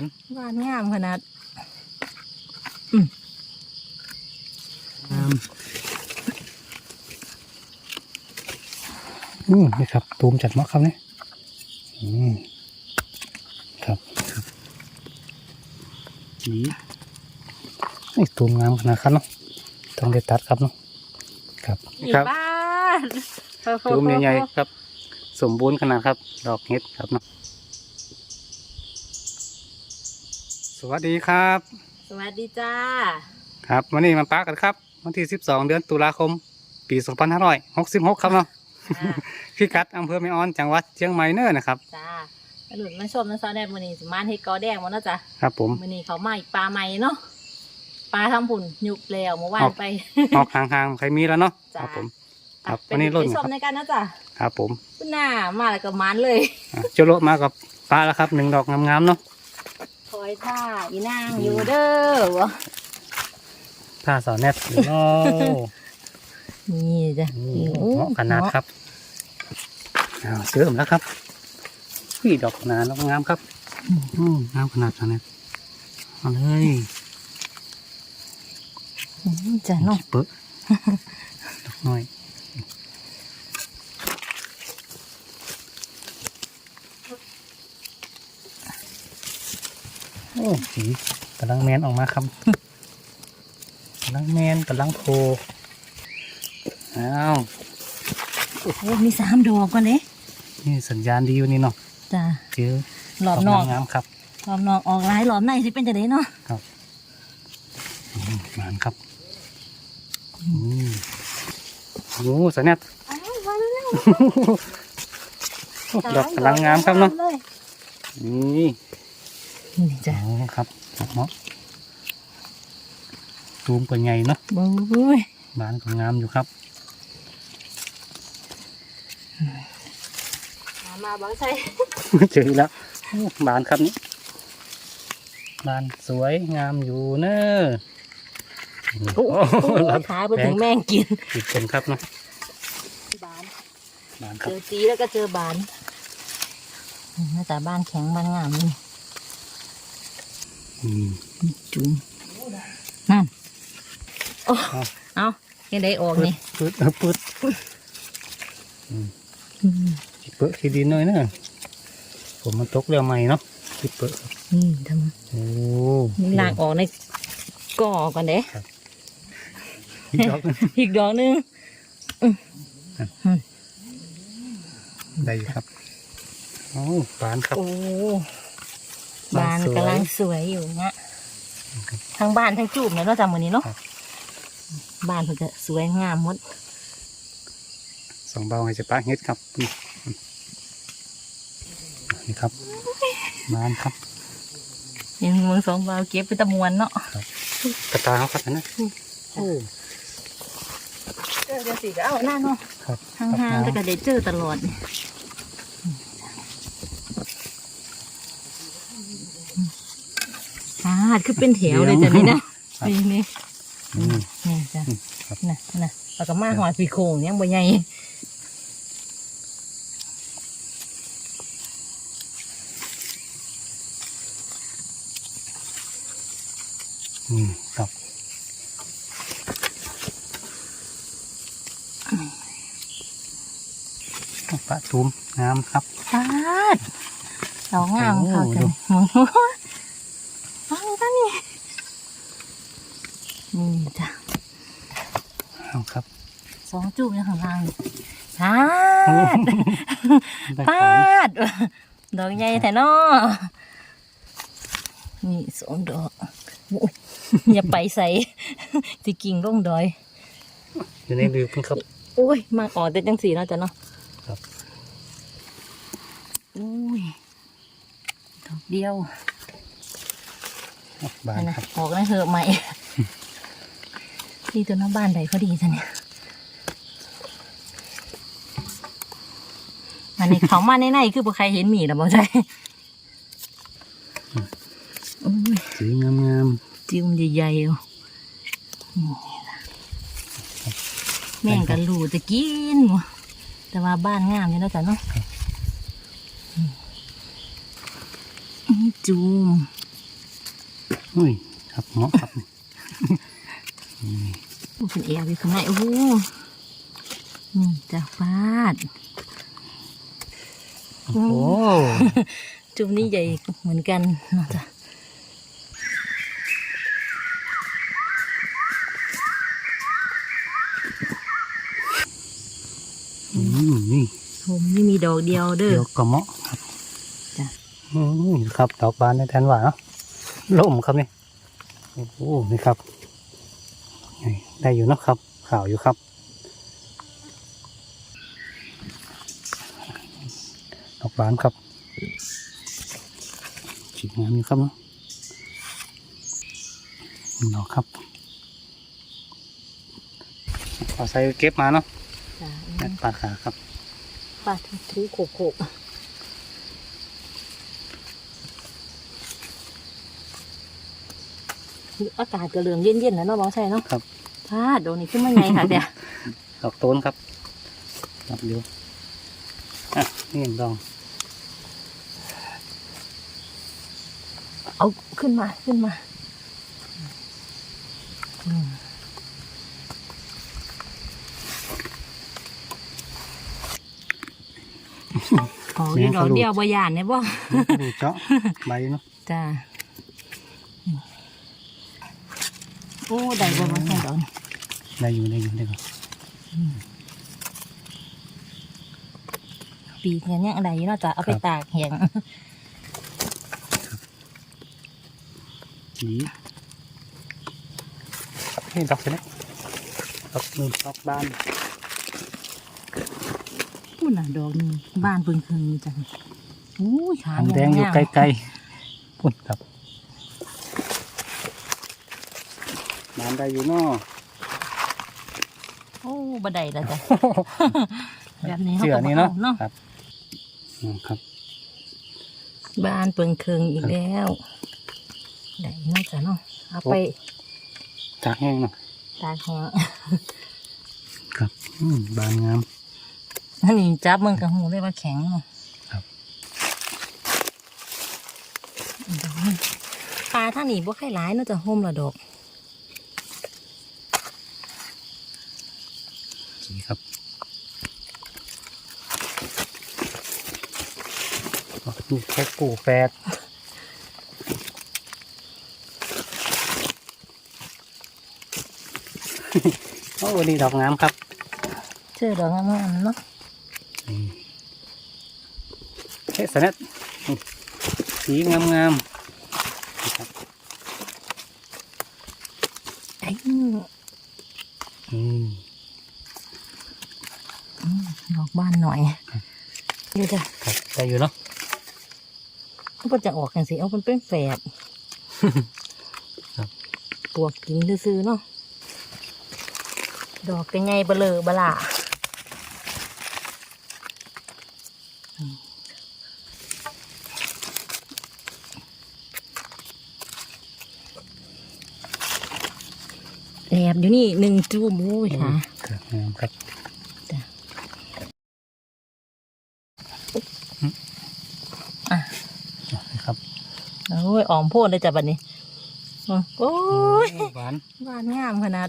านหวานงามขนาดงามอืมนี่ครับตูมจัดมากครับเนี่ยอืมครับครับนี่นี่ตูมงามขนาดครับเนาะต้องได้ตัดครับเนาะครับนี่นี่ครับบ้านตูมใหญ่ๆครับ สมบูรณ์ขนาดครับ ดอกเห็ดครับเนาะ สวัสดีครับ สวัสดีจ้า ครับวันนี้มาปากันครับ วันที่ 12 เดือนตุลาคม ปี 2566 ครับเนาะจ้าพิกัดอำเภอแม่ออนจังหวัดเชียงใหม่เน้อนะครับ จ้าหลุดมาชมนะซาวแดดมื้อนี้สิมานเฮ็ดกอแดงมาเนาะจ้ะครับผมมื้อนี้เขามาอีกปลาใหม่เนาะปลาทำผุ่นยุบแล้วเมื่อวานออกไป ออกห่างๆใครมีแล้วเนาะจ้าครับผม ครับไปวันนี้รุ่นไปชครัมบในกันนะจ้ะครับผมคุณหน้ามาแล้วก็มันเลยอะโจโลมากับปลาแล้วครับหนึ่งดอกงามๆเนาะค อยท่าอีนางอยู่เด้อวะผ้าสาวแนทโอ้นี่จ้ะเหมาะขนาดครับอ้าวเสื่อมแล้วครับพี่ดอกขนาดดอกงามครับอืมงามขนาดสาวแนทเอาเลยอืมจ้ะเนาะเปิดดอกน้อย อ้สีกำลังแมนออกมาครับกำลังแมนกำลังโผล่อ้าวโอ้มีสามดอกกันเด้นี่สัญญาณดีอยู่นี่เนาะจ้ะเจอหลอบนอกงามๆครับหลอบนอกออกหลายหลอบในสิเป็นจะได้เนาะอืมหมานครับอืมโอ้สัญญาณอ้าวมาแล้วดอกกำลังงามครับเนาะนี่ นี่จ้ะโอ้ครับเนาะตูมก็ใหญ่เนาะบุ้ยบานก็งามอยู่ครับมามาบังใส่เจออีกแล้วโอ้บานครับนี่บานสวยงามอยู่เนอะโอ้โอ้โหรับขาไปถึงแมงกินอีกคนครับเนาะบานบานคเจรับอตีแล้วก็เจอบานหน้าตาบ้านแข็งบ้านงามนี่อืม จุ่มนั่นโอ้เอาเอายังได้ออกนี่ปืดเออปืดอืมเปิดขี้ดินหน่อยเนอะผมมันตกเรือใหม่เนาะขี้เปิดนี่ทำไมโอ้นี่ลากออกในก่อก่อนเด้อีกดอกหนึ่งอีกดอกหนึงได้อยู่ครับโอ้บานครับโอ้ บาบานนสวย กำลังสวยอยู่เนี่ยทั้งบ้านทั้งจูบเนี่ยเนาะจำวันนี้เนาะครับ บ้านเขาจะสวยงามหมดสองเบาให้จะปะเฮ็ดครับอืมอืมนี่ครับบานครับยังเมืองสองบาวเก็บไปตะมวนเนาะกระตาเขาครับนะโอ้ เจอจะสิก็เอาหน้าเนาะครับ ห่างๆแต่ก็ได้เจอตลอดนี่ อ่าคือเป็นแถวเลยจ้ะนี่นะนี่นี่อืมนี่จ้ะครับน่ะน่ะแล้วก็มาหอยปีโคงยังบ่ใหญ่อืมครับปะตูมงามครับปาดดอกงามค่ะโอ้จ้ะดูมองฟังกันนี่ นี่จ้ะเอาครับ สองจูบยังข้างล่างนี่ปาโอ้ดได้ปาของดดอกใหญ่แท้เนอนี่สองดอกโอ้ยอย่าไปใส่สิกิ่งลงดอยอยู่ในลือเพิ่งครับ โอ้ย มาออกแต่จังสีเนาะจ้ะเนาะครับ โอ้ยดอกเดียวบานนั่นนะครับออกแล้วเหอะใหม่ นี่ตัวหน้าบ้านใดพอดีจ้ะเนี่ยอันนี้เขามาในในๆคือบ่ใครเห็นหมีหรอบ่ใช่โอ้ยสีงามงามจิ้มใหญ่ๆอะนี่ล่ะแม่งกันรูจะกินว่ะแต่ว่าบ้านงามอยู่แล้วจ้ะเนาะอืมจูมอุ้ยครับเหมาะครับโอ้ เป็นเอวอยู่ข้างในโอ้โหนี่จะฟาด โอ้โหจุ่มนี่ใหญ่เหมือนกันเนาะจ้ะอืมนี่ผมนี่มีดอกเดียวเด้อเดี๋ยวก็เหมาะครับจ้ะอืมครับ ดอกบานในแทนหวานเนาะล่มครับนี่ โอ้โหนี่ครับนี่ ได้อยู่เนาะครับข่าวอยู่ครับ ดอกบานครับฉีกงามอยู่ครับเนาะดอกครับเอาใส่เก็บมาเนาะจ้ะแม่ปาดขาครับปาดทูโขกโขกอากาศก็เริ่มเย็นๆแล้วเนาะบอใช่เนาะครับ พาดโดนนี่ขึ้นมาไงค่ะเดี๋ยวดอกโต้นครับดอกเดียวอะนี่ดอง เอาขึ้นมาขึ้นมาอืมอ๋ออยู่ดอกเดียวบ่ยานเนี่ยบ่ดูเจาะใบเนาะจ้าโอ้ได้บ่มาใช่ดอกนี่ ได้อยู่ได้อยู่ได้อยู่ปีกเนี่ยยังได้อยู่เนาะจ้ะเอาไปตากแห้งจีนี่ดอกเสร็จแล้วดอกหนึ่งดอกบานพูดน่ะดอกหนึงบ้านเพิ่งคืนจ้ะโอ้ยขาหางแดงอยู่ไกลๆพุ่นครับบานได้อยู่เนาะๆ โอ้บ่ได้แล้วจ้ะแบบนี้เขาเสือก็บ่นี่เนาะเอาเนาะครับอืมครับ บ้านเปิงเคืองอีกแล้วได้เนาะจ้ะเนาะเอาไปจากแห้งเนาะตากแห้งครับอืมบานงามอันนี้จับมึงกับหูได้ว่าแข็งเนาะครับดอกนี่ปลาท่างนี้บ่ค่อยหลายเนาะจะห่มละดอก จีครับ นี่แค่กูแฟดโอ้นี่ดอกงามครับเชื่อดอกงามๆเนาะเฮ้ยสนัดนี่สีงามงามๆนะครับไอ้อืมดอกบานหน่อยเดี๋ยวจ้ะครับได้อยู่เนาะมัน ก็จะออกกันสิเอามันเป็นแฝดครับปวกกินซื่อๆเนาะดอกเป็นไงเบลอบล่าอืมแอบอยู่นี่หนึ่งจูมโอ้ยค่ะครับงามครับ จ้ะ อะ ครับ โอ้ยออมโพดเลยจ้ะบัดนี้อะโอ้ยหวานบ้านงามขนาด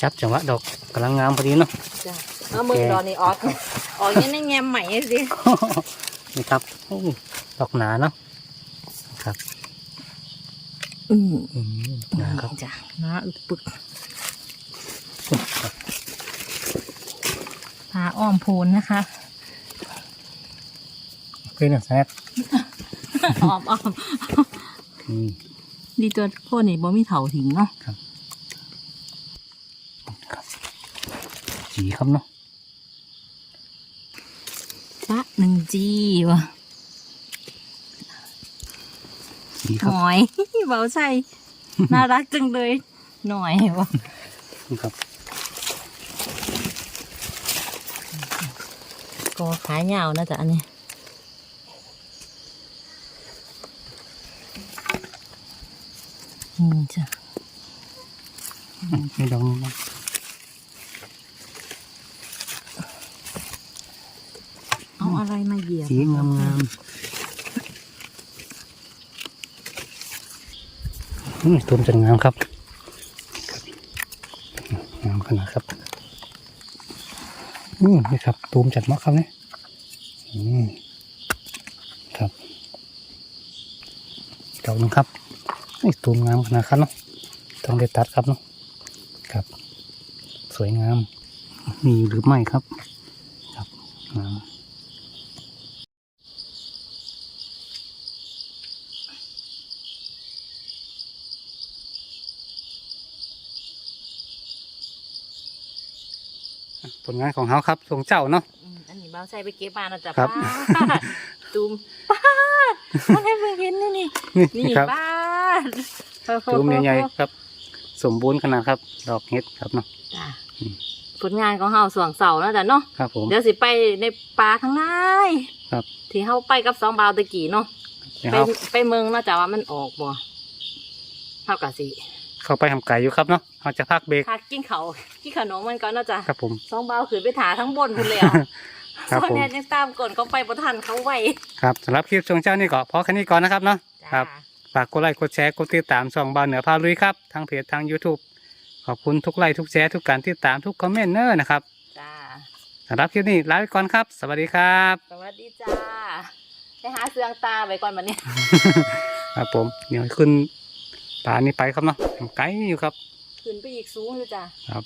จับจังหวะดอกกำลังงามพอดีเนาะจ้ะเอามือดอนนี่ออกออกยังในแงมใหม่สินี่ครับโอ้ดอกหนาเนาะครับอืมอืมหนาครับจ้ะนะปึกครับพาอ้อมโพนนะคะเพื่อนสนัดอ้อมอ้อมอืมดีตัวโพนนี่บ่มีเถาถิงเนาะครับจีครับเนาะพระหนึ่งจีวะจีคหรับน่อยเบาใส่น่ารักจังเลยหน่อยวะนี่ครับ ก็ขายาวนะจ๊ะอันนี้อืมจ้ะอืมนี่ดอกนี้เนาะอะไรมาเหยียบสีงามงามอืมตูมจันงามครับงามขนาดครับ อืมนี่ครับตูมจัดมากครับเนี่ยอืมครับเก่าหนึงครับไอ้ตูมงามขนาดครับเนาะต้องได้ตัดครับเนาะครับ สวยงามมีหรือไม่ครับ ครับงาม ผลงานของเขาครับทรงเจ้าเนาะ อืมอันนี้เบาใส่ไปเก็บมานะจ๊ะครับป้าดตูมป้าดมาให้เพิ่งเห็นนี่นี่นี่นี่นี่ครับป้าดตูมใหญ่ๆครับ สมบูรณ์ขนาดครับ ดอกเห็ดครับเนาะ จ้ะอืม ผลงานของเฮาสวงเสาแล้วจ้ะเนาะครับผม เดี๋ยวสิไปในป่าข้างในครับ ที่เฮาไปกับสองบ่าวตะกี้เนาะ เดี๋ยวไปเขาไปเมืองเนาะจ้ะว่ามันออกบ่เฮากะสิ เข้าไปทำไก่อยู่ครับเนาะเขาจะพักเบรกพักกินเขาวกินขนมมันก่อนเนาะจ้ะครับผม สองบ่าวขึ้นไปถาทั้งบนพุ่นแล้วครับตอนผมนี้ยังตามก่อนเขาไปบ่ทันเขาไวครับสำหรับคลิปช่วงเช้านี่ก็พอแค่นี้ก่อนนะครับเนาะ จ้า ครับ ฝากกดไลค์กดแชร์กดติดตามช่องบาวเหนือพาลุยครับทางเพจทาง YouTube ขอบคุณทุกไลค์ทุกแชร์ทุกการติดตามทุกคอมเมนต์เนอร์นะครับจ้า สำหรับคลิปนี้ลาไปก่อนครับ สวัสดีครับ สวัสดีจ้า ไปหาเสืองตาไปก่อนบัดนี้ ครับผมเดี๋ยวขึ้น ป่านี้ไปครับเนาะทำไกลอยู่ครับ ขึ้นไปอีกสูงเลยจ้ะครับ